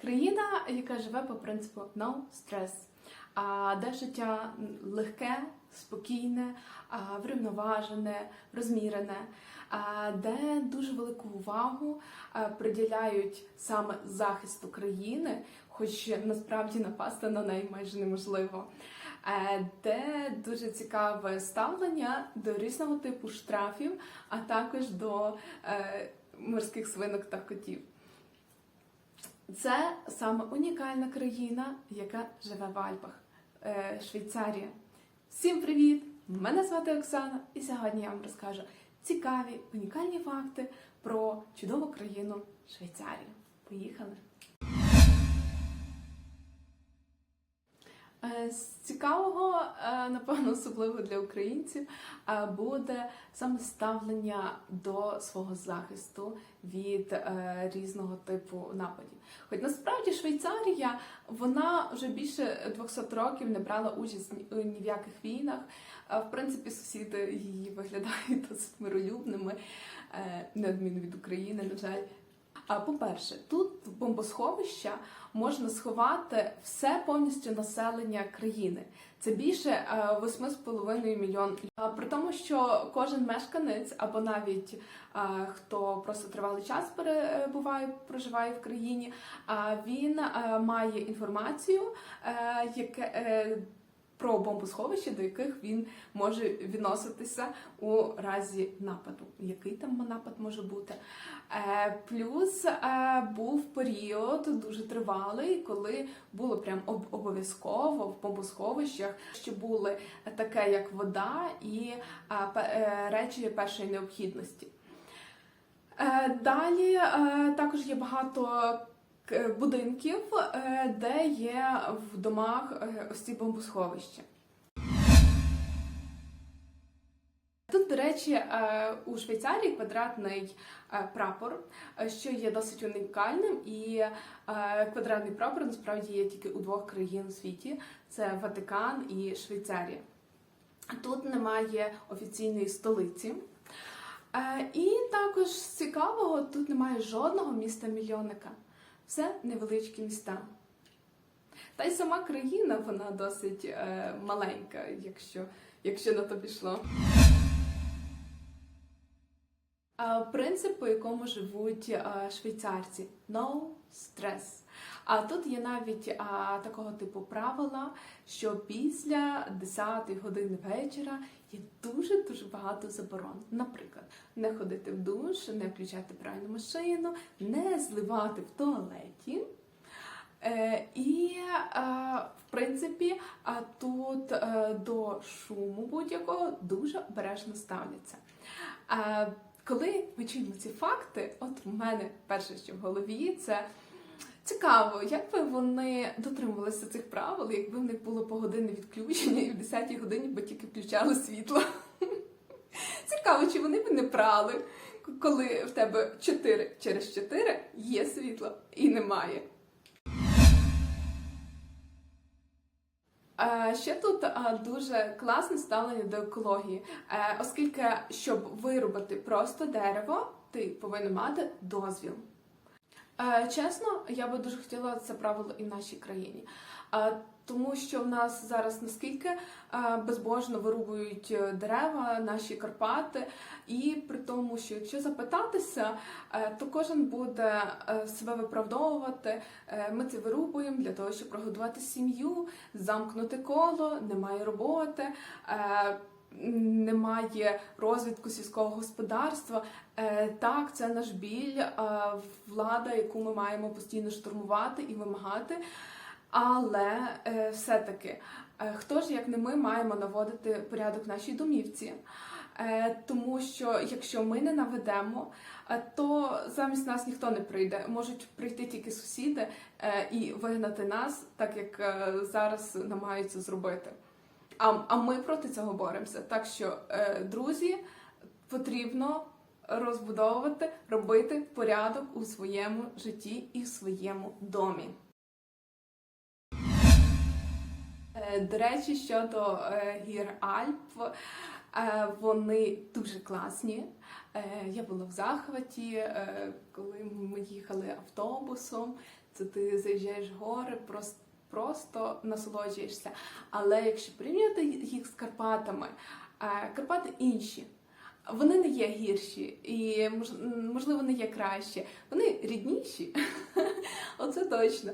Країна, яка живе по принципу no stress, а де життя легке, спокійне, врівноважене, розмірене, де дуже велику увагу приділяють саме захисту країни, хоч насправді напасти на неї майже неможливо. Е, Де дуже цікаве ставлення до різного типу штрафів, а також до е, морських свинок та котів. Це саме унікальна країна, яка живе в Альпах е, Швейцарія. Всім привіт! Мене звати Оксана, і сьогодні я вам розкажу цікаві, унікальні факти про чудову країну Швейцарію. Поїхали! Цікавого, е, напевно, особливо для українців, е, буде саме ставлення до свого захисту від е, різного типу нападів. Хоч насправді Швейцарія вона вже більше 200 років не брала участь ні в яких війнах. В принципі, сусіди її виглядають досить миролюбними, е, неодмінно від України, на жаль. По-перше, тут в бомбосховища можна сховати все повністю населення країни. Це більше е, 8,5 мільйон. При тому, що кожен мешканець або навіть е, хто просто тривалий час перебуває, проживає в країні, він е, має інформацію, е, яке. Про бомбосховища, до яких він може відноситися у разі нападу. Який там напад може бути? Е, Плюс е, був період дуже тривалий, коли було прям обов'язково в бомбосховищах, що були таке, як вода і е, речі першої необхідності. Далі також є багато будинків, е, де є в домах е, ось ці бомбосховища. Тут, до речі, е, у Швейцарії квадратний е, прапор, е, що є досить унікальним, і е, квадратний прапор насправді є тільки у двох країн у світі: це Ватикан і Швейцарія. Тут немає офіційної столиці. Е, І також цікавого, тут немає жодного міста-мільйонника. Все невеличкі міста. Та й сама країна, вона досить е, маленька, якщо, якщо на то пішло. Принцип, по якому живуть швейцарці no stress. А тут є навіть а, такого типу правила, що після 10 години вечора є дуже дуже багато заборон. Наприклад, не ходити в душ, не включати пральну машину, не зливати в туалеті. Е, і е, в принципі, а тут е, до шуму будь-якого дуже обережно ставляться. Е, коли ми чуємо ці факти, от в мене перше, що в голові, це цікаво, як би вони дотримувалися цих правил, якби в них було погодинне відключення і в 10-й годині би тільки включали світло. Цікаво, чи вони б не прали, коли в тебе 4 через 4 є світло і немає. Е, Ще тут е, дуже класне ставлення до екології, Е, оскільки щоб вирубати просто дерево, ти повинен мати дозвіл. Е, Чесно, я би дуже хотіла це правило і в нашій країні. Е, Тому що в нас зараз наскільки е, безбожно вирубують дерева, наші Карпати, і при тому, що якщо запитатися, то кожен буде себе виправдовувати. Ми це вирубуємо для того, щоб прогодувати сім'ю, замкнути коло, немає роботи. Немає розвитку сільського господарства. Е, Так, це наш біль, е, влада, яку ми маємо постійно штурмувати і вимагати. Але е, все-таки, хто ж як не ми маємо наводити порядок в нашій домівці? Тому що якщо ми не наведемо, то замість нас ніхто не прийде. Можуть прийти тільки сусіди і вигнати нас, так як зараз намагаються зробити. А, а ми проти цього боремося. Так що, е, друзі, потрібно розбудовувати, робити порядок у своєму житті і в своєму домі. Е, До речі, щодо е, гір Альп, е, вони дуже класні. Е, Я була в захваті, е, коли ми їхали автобусом. Це ти заїжджаєш в гори, просто, просто насолоджуєшся. Але якщо порівняти їх з Карпатами, е, Карпати інші. Вони не є гірші і можливо не є кращі. Вони рідніші. Оце точно.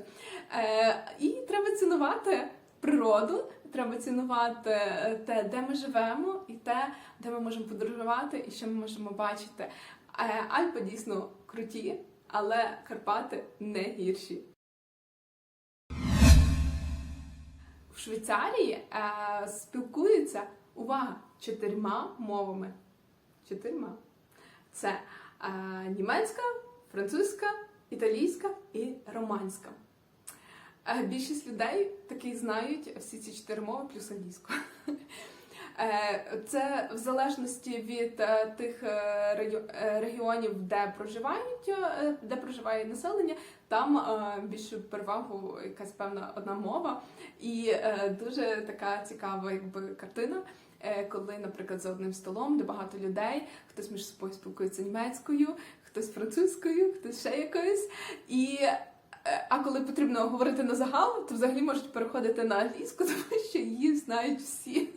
Е, і треба цінувати природу, треба цінувати те, де ми живемо, і те, де ми можемо подорожувати, і що ми можемо бачити. Е, Альпи дійсно круті, але Карпати не гірші. Швейцарії е, спілкуються увага чотирма мовами. Чотирма. Це е, німецька, французька, італійська і романська. Е, Більшість людей таки знають всі ці чотири мови плюс англійську. Е, Це в залежності від е, тих е, регіо- регіонів, де проживають, де проживає населення, там більшу перевагу якась певна одна мова. І дуже така цікава якби картина. Коли, наприклад, за одним столом, де багато людей, хтось між собою спілкується німецькою, хтось французькою, хтось ще якоюсь. І а коли потрібно говорити на загал, то взагалі можуть переходити на англійську, тому що її знають всі.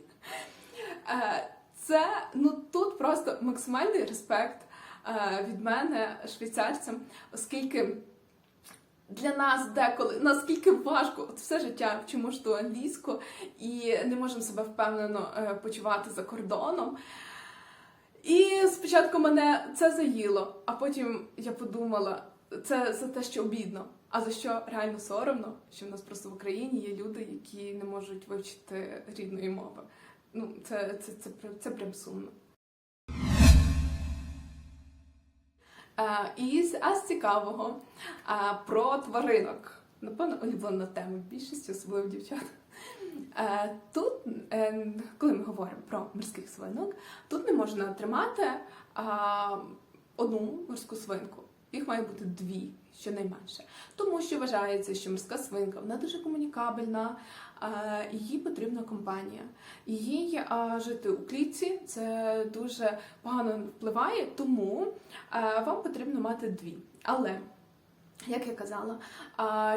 Це ну тут просто максимальний респект е, від мене швейцарцям, оскільки для нас деколи наскільки важко от все життя вчимо ж ту англійську і не можемо себе впевнено е, почувати за кордоном. І спочатку мене це заїло, а потім я подумала, це за те, що обідно, а за що реально соромно, що в нас просто в Україні є люди, які не можуть вивчити рідної мови. Ну, це, це, це, прям- це прям сумно. І а з цікавого а, про тваринок. Напевно, улюблена тема більшості, особливо дівчат. Тут, е, коли ми говоримо про морських свинок, тут не можна тримати одну морську свинку. Їх має бути дві, щонайменше. Тому що вважається, що морська свинка вона дуже комунікабельна, їй потрібна компанія. Е, жити у клітці це дуже погано впливає, тому вам потрібно мати дві. Але як я казала,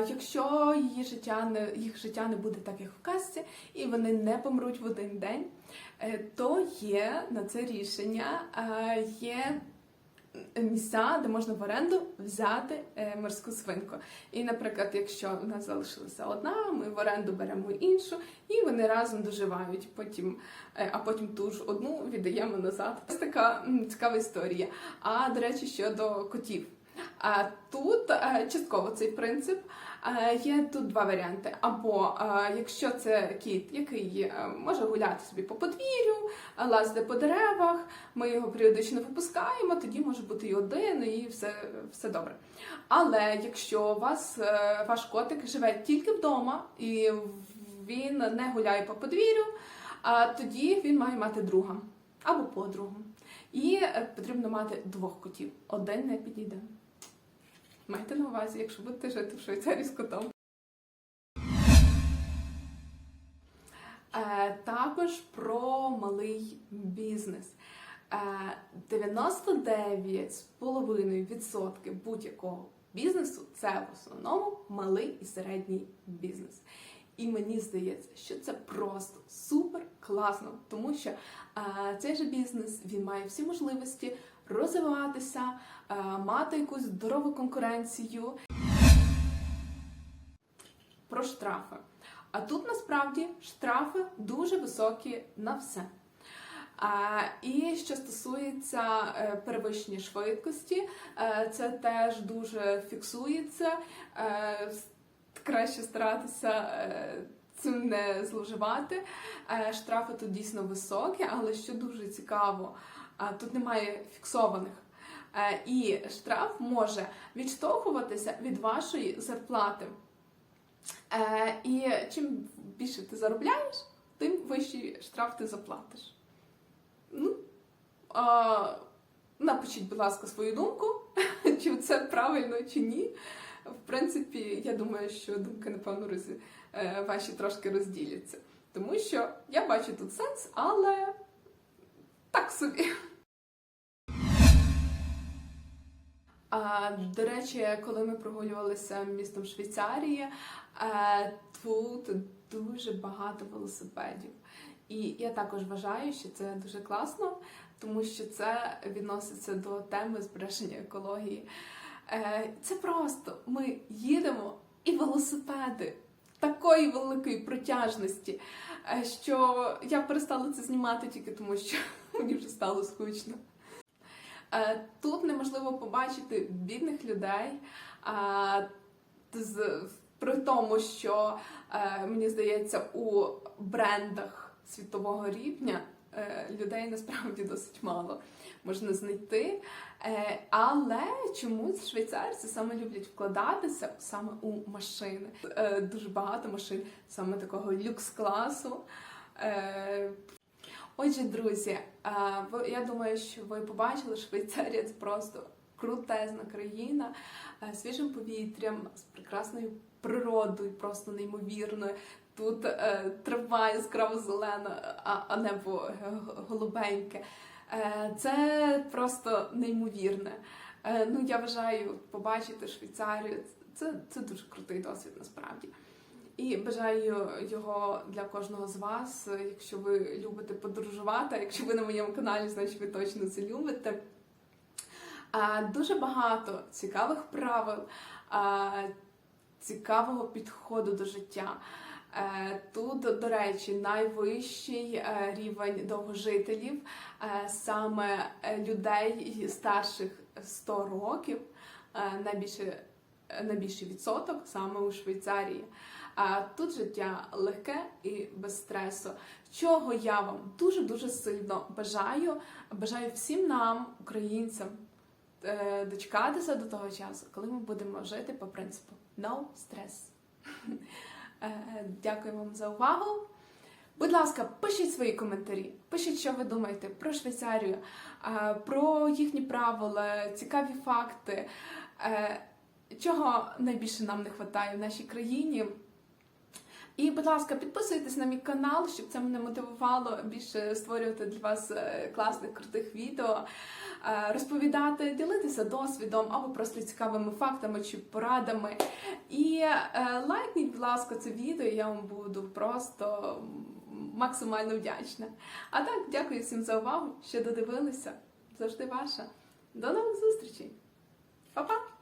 якщо її життя не їх життя не буде так, як в казці, і вони не помруть в один день, е, то є на це рішення, є місця, де можна в оренду взяти е, морську свинку. І, наприклад, якщо в нас залишилася одна, ми в оренду беремо іншу, і вони разом доживають. Потім, е, а потім ту ж одну віддаємо назад. Ось така цікава історія. А до речі, щодо котів. Тут е, частково цей принцип. Е, Є тут два варіанти. Або е, якщо це кіт, який може гуляти собі по подвір'ю, лазити по деревах, ми його періодично випускаємо, тоді може бути і один, і все, все добре. Але якщо у вас ваш котик живе тільки вдома і він не гуляє по подвір'ю, тоді він має мати друга або подругу. І потрібно мати двох котів. Один не підійде. Майте на увазі, якщо будете жити в Швейцарії з котом. Е, також про малий бізнес. Е, 99,5% будь-якого бізнесу це в основному малий і середній бізнес. І мені здається, що це просто супер класно, тому що е, цей же бізнес він має всі можливості розвиватися, е, мати якусь здорову конкуренцію. Про штрафи. А тут насправді штрафи дуже високі на все. І що стосується е, перевищення швидкості, е, це теж дуже фіксується. Краще старатися цим не зловживати. Штрафи тут дійсно високі, але що дуже цікаво, тут немає фіксованих. Е, і штраф може відштовхуватися від вашої зарплати. Е, і чим більше ти заробляєш, тим вищий штраф ти заплатиш. Ну, напишіть, будь ласка, свою думку, чи це правильно, чи ні. В принципі, я думаю, що думки, напевно, роз... е, ваші трошки розділяться. Тому що я бачу тут сенс, але так собі. До речі, коли ми прогулювалися містом Швейцарії, е, тут дуже багато велосипедів. І я також вважаю, що це дуже класно, тому що це відноситься до теми збереження екології. Е, Це просто ми їдемо і велосипеди такої великої протяжності, е, що я перестала це знімати тільки тому, що мені вже стало скучно. Е, Тут неможливо побачити бідних людей. е, При тому, що е, мені здається, у брендах світового рівня людей насправді досить мало можна знайти. Але чомусь швейцарці саме люблять вкладатися саме у машини. Дуже багато машин саме такого люкс-класу. Отже, друзі, я думаю, що ви побачили, Швейцарія це просто крутезна країна е, свіжим повітрям, з прекрасною природою, просто неймовірною. Тут е, трава яскраво зелена, а, небо е, голубеньке. Це просто неймовірне. Ну, я вважаю, побачити Швейцарію це, це дуже крутий досвід насправді. І бажаю його для кожного з вас. Якщо ви любите подорожувати, якщо ви на моєму каналі, значить ви точно це любите. Дуже багато цікавих правил, цікавого підходу до життя. Е, Тут, до речі, найвищий е, рівень довгожителів, е, саме людей старших 100 років, найбільше, найбільший відсоток саме у Швейцарії. А тут життя легке і без стресу. Чого я вам дуже дуже сильно бажаю. Бажаю всім нам, українцям, е, дочекатися до того часу, коли ми будемо жити по принципу no stress. Е, Дякую вам за увагу. Будь ласка, пишіть свої коментарі, пишіть, що ви думаєте про Швейцарію, е, про їхні правила, цікаві факти, чого найбільше нам не вистачає в нашій країні. І, будь ласка, підписуйтесь на мій канал, щоб це мене мотивувало більше створювати для вас е, класних крутих відео, е, розповідати, ділитися досвідом або просто цікавими фактами чи порадами. І е, лайкніть, будь ласка, це відео, я вам буду просто максимально вдячна. А так, дякую всім за увагу, що додивилися. Завжди ваша. До нових зустрічей. Па-па!